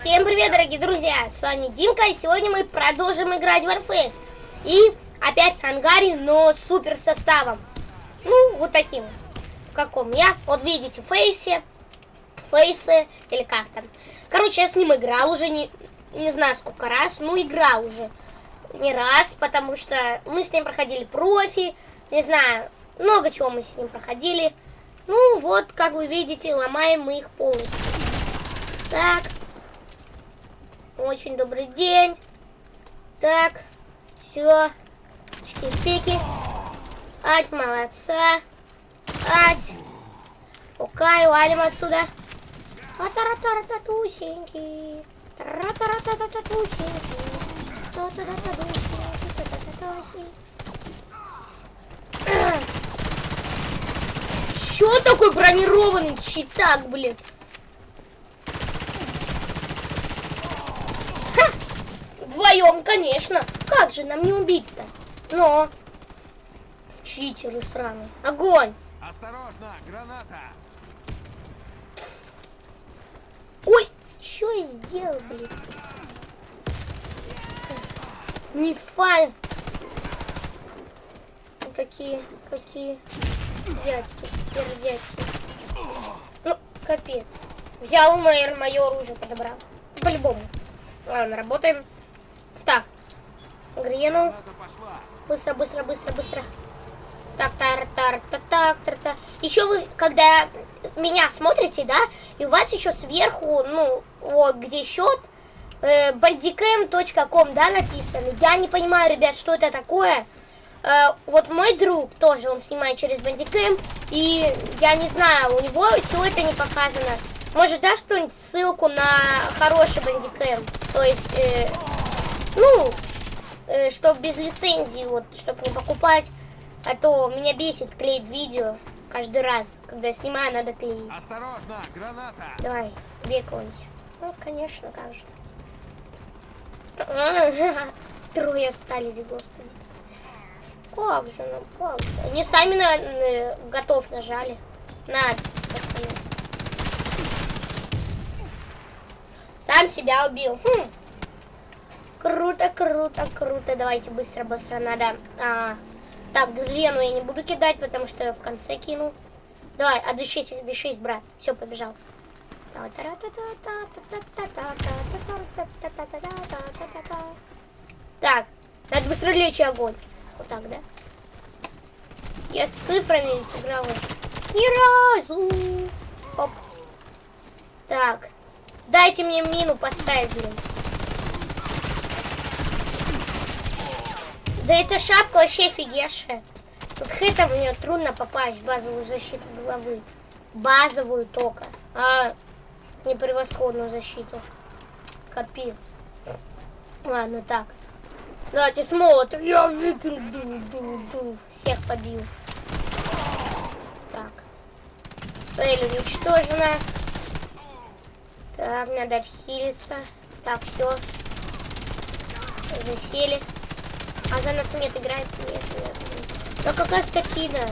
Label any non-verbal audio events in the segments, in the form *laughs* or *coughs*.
Всем привет, дорогие друзья! С вами Димка, и сегодня мы продолжим играть в Warface. И опять ангаре, но с супер составом. Ну, вот таким. В каком я? Вот видите, Фейсе, Фейсы, или как там. Короче, я с ним играл уже не, не знаю сколько раз, ну играл уже не раз, потому что мы с ним проходили профи, не знаю, много чего мы с ним проходили. Ну, вот, как вы видите, ломаем мы их полностью. Так. Очень добрый день. Так. Все. Чики-пики. Ать, молодца. Ать. Окай, валим отсюда. А-тара-тара-татусенький. Та-та-та-та-тусенький. Чё такой бронированный читак, блин? Вдвоем, конечно. Как же нам не убить-то? Но. Читеры сраные. Огонь! Осторожно, граната! Ой, что я сделал, блин? Мифай. Какие, какие дядьки, пердядьки. Ну, капец. Взял мое, мое оружие, подобрал. По-любому. Ладно, работаем. Так. Грену. Быстро, быстро, быстро, быстро. Так, тар, тар, та, так, тар, та. Еще вы, когда меня смотрите, да, и у вас еще сверху, ну, вот где счет, э, bandicam.com, да, написано. Я не понимаю, ребят, что это такое. Э, вот мой друг тоже, он снимает через Bandicam, и я не знаю, у него все это не показано. Может, дашь кто-нибудь ссылку на хороший Bandicam? То есть, э, ну, э, чтоб без лицензии, вот, чтоб не покупать. А то меня бесит клеить видео каждый раз. Когда я снимаю, надо клеить. Осторожно, граната! Давай, бей кого-нибудь. Ну, конечно, как же. *laughs* Трое остались, господи. Как же нам, как же. Они сами, наверное, готов нажали. На, пацаны. Сам себя убил. Хм. Круто, круто, круто. Давайте быстро, быстро надо. А, так, грену я не буду кидать, потому что я в конце кину. Давай, отдышись, отдышись, брат. Все, побежал. Так, надо быстро лечь огонь. Вот так, да? Я с цифрами играл. Ни разу. Оп. Так. Дайте мне мину поставить, блин. Да эта шапка вообще офигевшая. Тут хитом в нее трудно попасть в базовую защиту головы. Базовую только. А не превосходную защиту. Капец. Ладно, так. Давайте с молотом. Я викинг. Всех побил. Так. Цель уничтожена. Так, надо отхилиться. Так, все. Засели. А за нас нет играет? Нет, нет. Да какая скотина.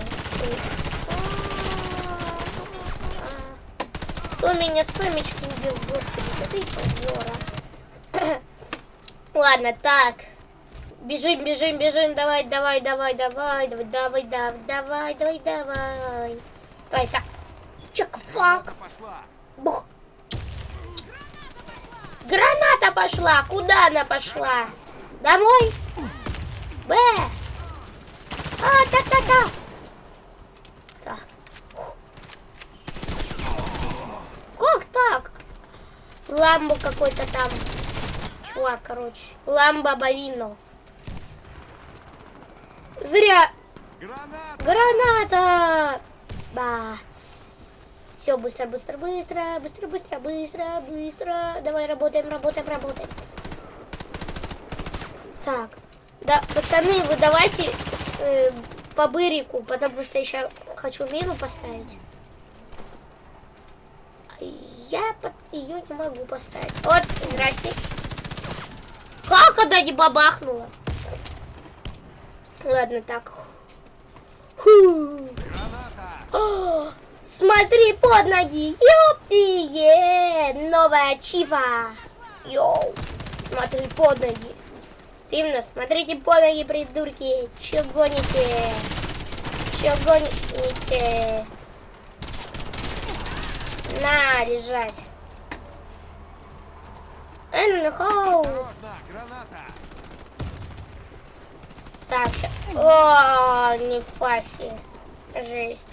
Кто меня сумечки убил, господи, ты позора. *coughs* Ладно, так. Бежим, бежим, бежим, давай, давай, давай, давай, давай, давай, давай, давай, давай, давай. Давай, так. Чек, фак. Граната пошла! Бух. Граната пошла. Куда она пошла? Домой? Б. А, та-та-та. Так. Как так? Ламбо какой-то там. Чувак, короче. Ламбо Бавино. Зря. Граната! Граната! Бац. Все, быстро, быстро, быстро, быстро, быстро, быстро, быстро. Давай работаем, работаем, работаем. Так. Да, пацаны, вы давайте э, по бырику, потому что я еще хочу мину поставить. А Я ее не могу поставить. Вот, здрасте. Как она не бабахнула? Ладно, так. Фу. О, смотри под ноги, юпи, новая чива. Йоу, смотри под ноги. Именно, смотрите под ноги, придурки. Че гоните? Че гоните? На, лежать. Энхоу. Так, О, не фаси. Жесть.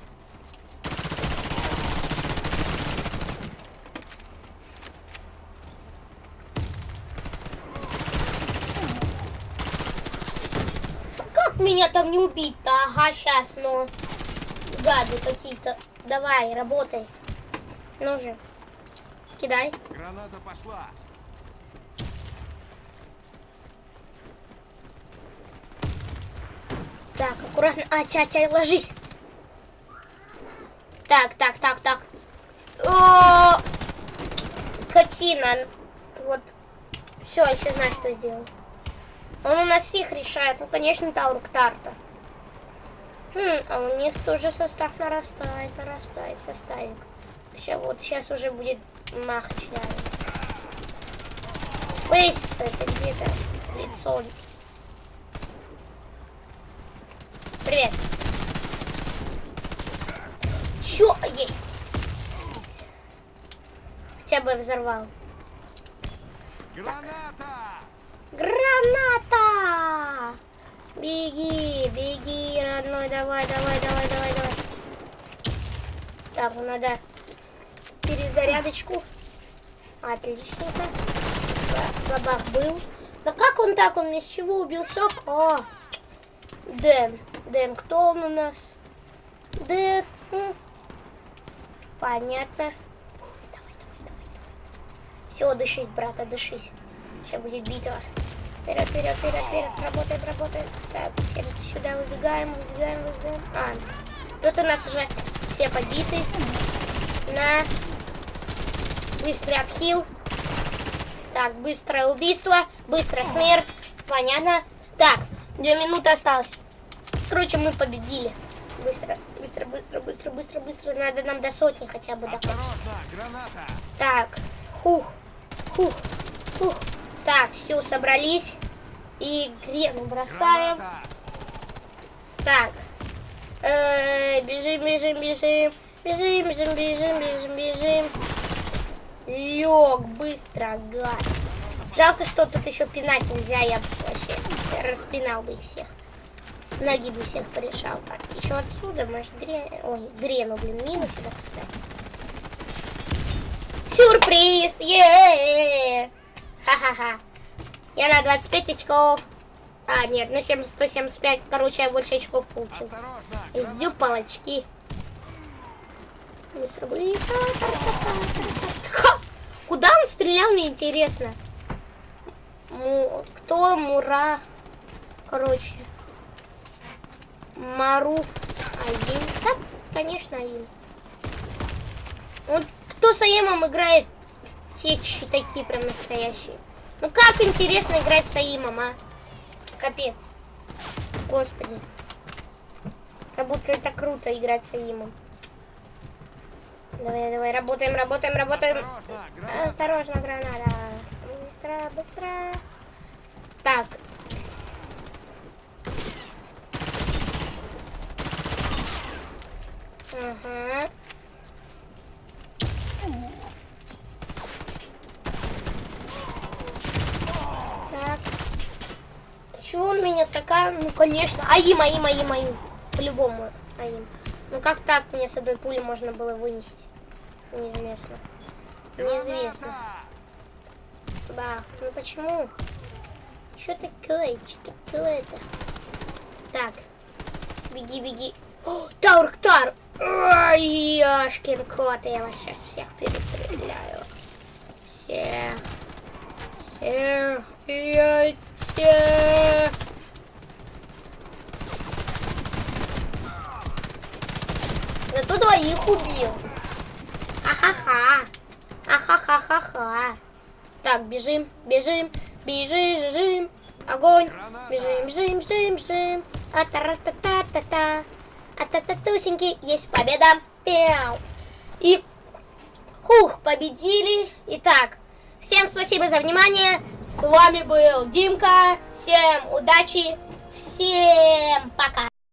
Как меня там не убить-то? Ага, сейчас, ну. Гады какие-то. Давай, работай. Ну же. Кидай. Граната пошла! Так, аккуратно. А, тя, тя, ложись. Так, так, так, так. О, скотина. Вот. Все, я сейчас знаю, что сделал. Он у нас всех решает. Ну, конечно, Таурук Тарта. Хм, а у них тоже состав нарастает, нарастает составик. Сейчас, вот сейчас уже будет махач рядом. Фейс, это где-то лицо. Привет. Чё есть? Хотя бы взорвал. Граната! Граната! Беги, беги, родной, давай, давай, давай, давай, давай. Так, надо перезарядочку. Отличненько. Так, бабах был. Да как он так? Он мне с чего убил Сока? Дэн. Дэн, кто он у нас? Дэн. м. Понятно. Давай, давай, давай, давай. Все, дышись, брата, дышись. Сейчас будет битва. Вперед, вперед, вперед, вперед. Работаем, работаем. Так, теперь сюда выбегаем, выбегаем, выбегаем. А, тут у нас уже все побиты. На. Быстрый отхил. Так, быстрое убийство, быстрая смерть. Понятно. Так, две минуты осталось. Короче, мы победили. Быстро, быстро, быстро, быстро, быстро, быстро. Надо нам до сотни хотя бы граната! Так, хух, хух, хух. Так, все, собрались. И грену бросаем. Так. Э, бежим, бежим, бежим. Бежим, бежим, бежим, бежим, бежим. Лег быстро, гад. Жалко, что тут еще пинать нельзя. Я вообще распинал бы их всех. С ноги бы всех порешал. Так, еще отсюда, может, гре... Ой, грену, блин, мину сюда поставить. Сюрприз! е Ха-ха-ха. Я на 25 очков. А, нет, ну 7, 175. Короче, я больше очков получил. Осторожно! Из граната! дюпалочки. Быстро, быстро. Ха! Куда он стрелял, мне интересно. Му- Кто Мура? Короче. Маруф Аин. Да, конечно, Аин. Вот кто с Аимом играет, те чьи такие прям настоящие. Ну как интересно играть с Аимом, а? Капец. Господи. Как будто это круто играть с Аимом. Давай, давай, работаем, работаем, работаем. Осторожно, граната! Осторожно, граната. Быстро, быстро. Так. Ага. Так. Чего он меня сока? Ну, конечно. Аим, Аим, Аим, Аим. По-любому Аим. Ну, как так мне с одной пули можно было вынести? Неизвестно. Неизвестно. Бах, ну почему? Что такое? Что такое-то? Так, беги, беги. О, Таурктар! Ой, яшкин кот, я вас сейчас всех перестреляю. Всех. Всех. Я всех. Зато двоих убил. Ахаха. Ахахахаха. Так, бежим, бежим, бежим, огонь. Бежим, бежим, бежим, бежим. а та та та та та а та та тусеньки есть победа. Пяу. И, хух, победили. Итак, Всем спасибо за внимание. С вами был Димка. Всем удачи. Всем пока.